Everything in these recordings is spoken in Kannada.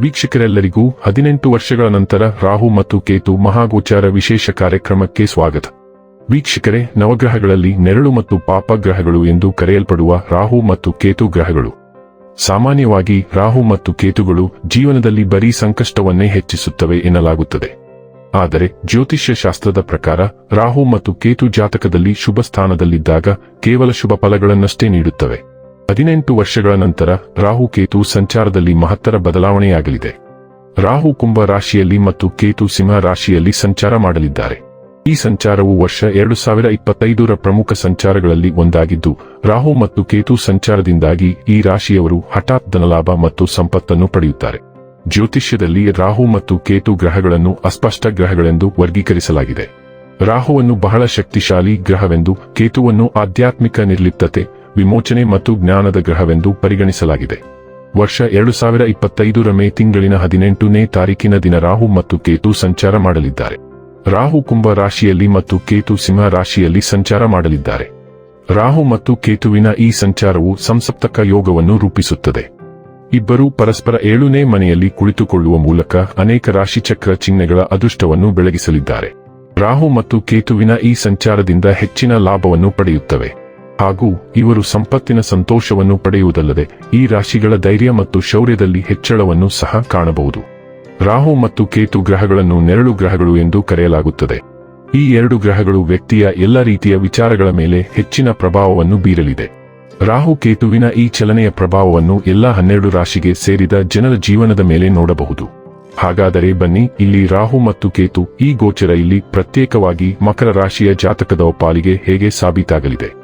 ವೀಕ್ಷಕರೆಲ್ಲರಿಗೂ ಹದಿನೆಂಟು ವರ್ಷಗಳ ನಂತರ ರಾಹು ಮತ್ತು ಕೇತು ಮಹಾಗೋಚಾರ ವಿಶೇಷ ಕಾರ್ಯಕ್ರಮಕ್ಕೆ ಸ್ವಾಗತ. ವೀಕ್ಷಕರೇ, ನವಗ್ರಹಗಳಲ್ಲಿ ನೆರಳು ಮತ್ತು ಪಾಪಗ್ರಹಗಳು ಎಂದು ಕರೆಯಲ್ಪಡುವ ರಾಹು ಮತ್ತು ಕೇತು ಗ್ರಹಗಳು. ಸಾಮಾನ್ಯವಾಗಿ ರಾಹು ಮತ್ತು ಕೇತುಗಳು ಜೀವನದಲ್ಲಿ ಬರೀ ಸಂಕಷ್ಟವನ್ನೇ ಹೆಚ್ಚಿಸುತ್ತವೆ ಎನ್ನಲಾಗುತ್ತದೆ. ಆದರೆ ಜ್ಯೋತಿಷ್ಯ ಶಾಸ್ತ್ರದ ಪ್ರಕಾರ ರಾಹು ಮತ್ತು ಕೇತು ಜಾತಕದಲ್ಲಿ ಶುಭ ಸ್ಥಾನದಲ್ಲಿದ್ದಾಗ ಕೇವಲ ಶುಭ ಫಲಗಳನ್ನಷ್ಟೇ ನೀಡುತ್ತವೆ. ಹದಿನೆಂಟು ವರ್ಷಗಳ ನಂತರ ರಾಹು ಕೇತು ಸಂಚಾರದಲ್ಲಿ ಮಹತ್ತರ ಬದಲಾವಣೆಯಾಗಲಿದೆ. ರಾಹು ಕುಂಭ ರಾಶಿಯಲ್ಲಿ ಮತ್ತು ಕೇತು ಸಿಂಹ ರಾಶಿಯಲ್ಲಿ ಸಂಚಾರ ಮಾಡಲಿದ್ದಾರೆ. ಈ ಸಂಚಾರವು ವರ್ಷ ಎರಡು ಸಾವಿರ ಇಪ್ಪತ್ತೈದರ ಪ್ರಮುಖ ಸಂಚಾರಗಳಲ್ಲಿ ಒಂದಾಗಿದ್ದು, ರಾಹು ಮತ್ತು ಕೇತು ಸಂಚಾರದಿಂದಾಗಿ ಈ ರಾಶಿಯವರು ಹಠಾತ್ ಧನಲಾಭ ಮತ್ತು ಸಂಪತ್ತನ್ನು ಪಡೆಯುತ್ತಾರೆ. ಜ್ಯೋತಿಷ್ಯದಲ್ಲಿ ರಾಹು ಮತ್ತು ಕೇತು ಗ್ರಹಗಳನ್ನು ಅಸ್ಪಷ್ಟ ಗ್ರಹಗಳೆಂದು ವರ್ಗೀಕರಿಸಲಾಗಿದೆ. ರಾಹುವನ್ನು ಬಹಳ ಶಕ್ತಿಶಾಲಿ ಗ್ರಹವೆಂದು ಕೇತುವನ್ನು ಆಧ್ಯಾತ್ಮಿಕ ನಿರ್ಲಿಪ್ತತೆ ವಿಮೋಚನೆ ಮತ್ತು ಜ್ಞಾನದ ಗ್ರಹವೆಂದು ಪರಿಗಣಿಸಲಾಗಿದೆ. ವರ್ಷ ಎರಡು ಸಾವಿರ ಇಪ್ಪತ್ತೈದರ ಮೇ ತಿಂಗಳಿನ ಹದಿನೆಂಟನೇ ತಾರೀಕಿನ ದಿನ ರಾಹು ಮತ್ತು ಕೇತು ಸಂಚಾರ ಮಾಡಲಿದ್ದಾರೆ. ರಾಹು ಕುಂಭ ರಾಶಿಯಲ್ಲಿ ಮತ್ತು ಕೇತು ಸಿಂಹ ರಾಶಿಯಲ್ಲಿ ಸಂಚಾರ ಮಾಡಲಿದ್ದಾರೆ. ರಾಹು ಮತ್ತು ಕೇತುವಿನ ಈ ಸಂಚಾರವು ಸಂಸಪ್ತಕ ಯೋಗವನ್ನು ರೂಪಿಸುತ್ತದೆ. ಇಬ್ಬರೂ ಪರಸ್ಪರ ಏಳುನೇ ಮನೆಯಲ್ಲಿ ಕುಳಿತುಕೊಳ್ಳುವ ಮೂಲಕ ಅನೇಕ ರಾಶಿಚಕ್ರ ಚಿಹ್ನೆಗಳ ಅದೃಷ್ಟವನ್ನು ಬೆಳಗಿಸಲಿದ್ದಾರೆ. ರಾಹು ಮತ್ತು ಕೇತುವಿನ ಈ ಸಂಚಾರದಿಂದ ಹೆಚ್ಚಿನ ಲಾಭವನ್ನು ಪಡೆಯುತ್ತವೆ. ಹಾಗೂ ಇವರು ಸಂಪತ್ತಿನ ಸಂತೋಷವನ್ನು ಪಡೆಯುವುದಲ್ಲದೆ ಈ ರಾಶಿಗಳ ಧೈರ್ಯ ಮತ್ತು ಶೌರ್ಯದಲ್ಲಿ ಹೆಚ್ಚಳವನ್ನು ಸಹ ಕಾಣಬಹುದು. ರಾಹು ಮತ್ತು ಕೇತು ಗ್ರಹಗಳನ್ನು ನೆರಳು ಗ್ರಹಗಳು ಎಂದು ಕರೆಯಲಾಗುತ್ತದೆ. ಈ ಎರಡು ಗ್ರಹಗಳು ವ್ಯಕ್ತಿಯ ಎಲ್ಲ ರೀತಿಯ ವಿಚಾರಗಳ ಮೇಲೆ ಹೆಚ್ಚಿನ ಪ್ರಭಾವವನ್ನು ಬೀರಲಿದೆ. ರಾಹು ಕೇತುವಿನ ಈ ಚಲನೆಯ ಪ್ರಭಾವವನ್ನು ಎಲ್ಲ ಹನ್ನೆರಡು ರಾಶಿಗೆ ಸೇರಿದ ಜನರ ಜೀವನದ ಮೇಲೆ ನೋಡಬಹುದು. ಹಾಗಾದರೆ ಬನ್ನಿ, ಇಲ್ಲಿ ರಾಹು ಮತ್ತು ಕೇತು ಈ ಗೋಚರ ಇಲ್ಲಿ ಪ್ರತ್ಯೇಕವಾಗಿ ಮಕರ ರಾಶಿಯ ಜಾತಕದ ಪಾಲಿಗೆ ಹೇಗೆ ಸಾಬೀತಾಗಲಿದೆ?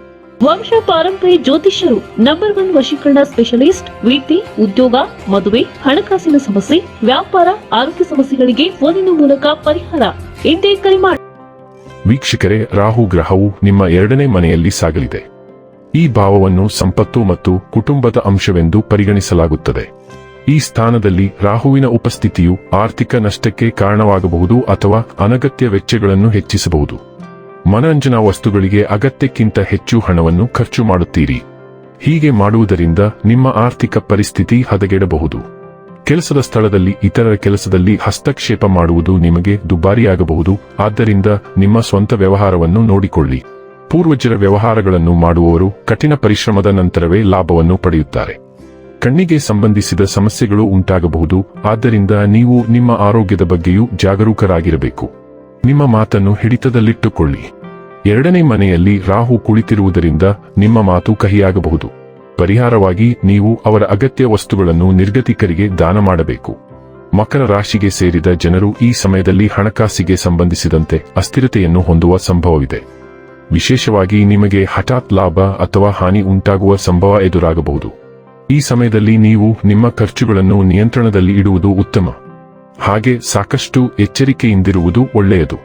ವಂಶ ಪಾರಂಪರ್ಯ ಜ್ಯೋತಿಷ್ಯರು ನಂಬರ್ ಒನ್ ವಶೀಕರಣ ಸ್ಪೆಷಲಿಸ್ಟ್ ವೀಟಿ ಉದ್ಯೋಗ, ಮದುವೆ, ಹಣಕಾಸಿನ ಸಮಸ್ಯೆ, ವ್ಯಾಪಾರ, ಆರೋಗ್ಯ ಸಮಸ್ಯೆಗಳಿಗೆ ಫೋನಿನ ಮೂಲಕ ಪರಿಹಾರ. ಎಂದೇ ಕರೆ ಮಾಡಿ ವೀಕ್ಷಕರೇ, ರಾಹು ಗ್ರಹವು ನಿಮ್ಮ ಎರಡನೇ ಮನೆಯಲ್ಲಿ ಸಾಗಲಿದೆ. ಈ ಭಾವವನ್ನು ಸಂಪತ್ತು ಮತ್ತು ಕುಟುಂಬದ ಅಂಶವೆಂದು ಪರಿಗಣಿಸಲಾಗುತ್ತದೆ. ಈ ಸ್ಥಾನದಲ್ಲಿ ರಾಹುವಿನ ಉಪಸ್ಥಿತಿಯು ಆರ್ಥಿಕ ನಷ್ಟಕ್ಕೆ ಕಾರಣವಾಗಬಹುದು ಅಥವಾ ಅನಗತ್ಯ ವೆಚ್ಚಗಳನ್ನು ಹೆಚ್ಚಿಸಬಹುದು. ಮನರಂಜನಾ ವಸ್ತುಗಳಿಗೆ ಅಗತ್ಯಕ್ಕಿಂತ ಹೆಚ್ಚು ಹಣವನ್ನು ಖರ್ಚು ಮಾಡುತ್ತೀರಿ. ಹೀಗೆ ಮಾಡುವುದರಿಂದ ನಿಮ್ಮ ಆರ್ಥಿಕ ಪರಿಸ್ಥಿತಿ ಹದಗೆಡಬಹುದು. ಕೆಲಸದ ಸ್ಥಳದಲ್ಲಿ ಇತರರ ಕೆಲಸದಲ್ಲಿ ಹಸ್ತಕ್ಷೇಪ ಮಾಡುವುದು ನಿಮಗೆ ದುಬಾರಿಯಾಗಬಹುದು. ಆದ್ದರಿಂದ ನಿಮ್ಮ ಸ್ವಂತ ವ್ಯವಹಾರವನ್ನು ನೋಡಿಕೊಳ್ಳಿ. ಪೂರ್ವಜರ ವ್ಯವಹಾರಗಳನ್ನು ಮಾಡುವವರು ಕಠಿಣ ಪರಿಶ್ರಮದ ನಂತರವೇ ಲಾಭವನ್ನು ಪಡೆಯುತ್ತಾರೆ. ಕಣ್ಣಿಗೆ ಸಂಬಂಧಿಸಿದ ಸಮಸ್ಯೆಗಳು ಉಂಟಾಗಬಹುದು. ಆದ್ದರಿಂದ ನೀವು ನಿಮ್ಮ ಆರೋಗ್ಯದ ಬಗ್ಗೆಯೂ ಜಾಗರೂಕರಾಗಿರಬೇಕು. ನಿಮ್ಮ ಮಾತನ್ನು ಹಿಡಿತದಲ್ಲಿಟ್ಟುಕೊಳ್ಳಿ. ಎರಡನೇ ಮನೆಯಲ್ಲಿ ರಾಹು ಕುಳಿತಿರುವುದರಿಂದ ನಿಮ್ಮ ಮಾತು ಕಹಿಯಾಗಬಹುದು. ಪರಿಹಾರವಾಗಿ ನೀವು ಅವರ ಅಗತ್ಯ ವಸ್ತುಗಳನ್ನು ನಿರ್ಗತಿಕರಿಗೆ ದಾನ ಮಾಡಬೇಕು. ಮಕರ ರಾಶಿಗೆ ಸೇರಿದ ಜನರು ಈ ಸಮಯದಲ್ಲಿ ಹಣಕಾಸಿಗೆ ಸಂಬಂಧಿಸಿದಂತೆ ಅಸ್ಥಿರತೆಯನ್ನು ಹೊಂದುವ ಸಂಭವವಿದೆ. ವಿಶೇಷವಾಗಿ ನಿಮಗೆ ಹಠಾತ್ ಲಾಭ ಅಥವಾ ಹಾನಿ ಉಂಟಾಗುವ ಸಂಭವ ಎದುರಾಗಬಹುದು. ಈ ಸಮಯದಲ್ಲಿ ನೀವು ನಿಮ್ಮ ಖರ್ಚುಗಳನ್ನು ನಿಯಂತ್ರಣದಲ್ಲಿ ಇಡುವುದು ಉತ್ತಮ. ಹಾಗೆ ಸಾಕಷ್ಟು ಎಚ್ಚರಿಕೆಯಿಂದಿರುವುದು ಒಳ್ಳೆಯದು.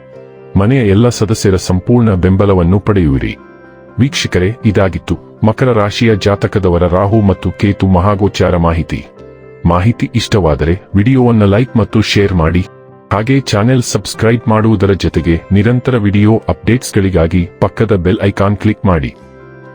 ಮನೆಯ ಎಲ್ಲ ಸದಸ್ಯರ ಸಂಪೂರ್ಣ ಬೆಂಬಲವನ್ನು ಪಡೆಯುವಿರಿ. ವೀಕ್ಷಕರೇ, ಇದಾಗಿತ್ತು ಮಕರ ರಾಶಿಯ ಜಾತಕದವರ ರಾಹು ಮತ್ತು ಕೇತು ಮಹಾಗೋಚಾರ ಮಾಹಿತಿ. ಮಾಹಿತಿ ಇಷ್ಟವಾದರೆ ವಿಡಿಯೋವನ್ನು ಲೈಕ್ ಮತ್ತು ಶೇರ್ ಮಾಡಿ. ಹಾಗೆ ಚಾನೆಲ್ ಸಬ್ಸ್ಕ್ರೈಬ್ ಮಾಡುವುದರ ಜೊತೆಗೆ ನಿರಂತರ ವಿಡಿಯೋ ಅಪ್ಡೇಟ್ಸ್ಗಳಿಗಾಗಿ ಪಕ್ಕದ ಬೆಲ್ ಐಕಾನ್ ಕ್ಲಿಕ್ ಮಾಡಿ.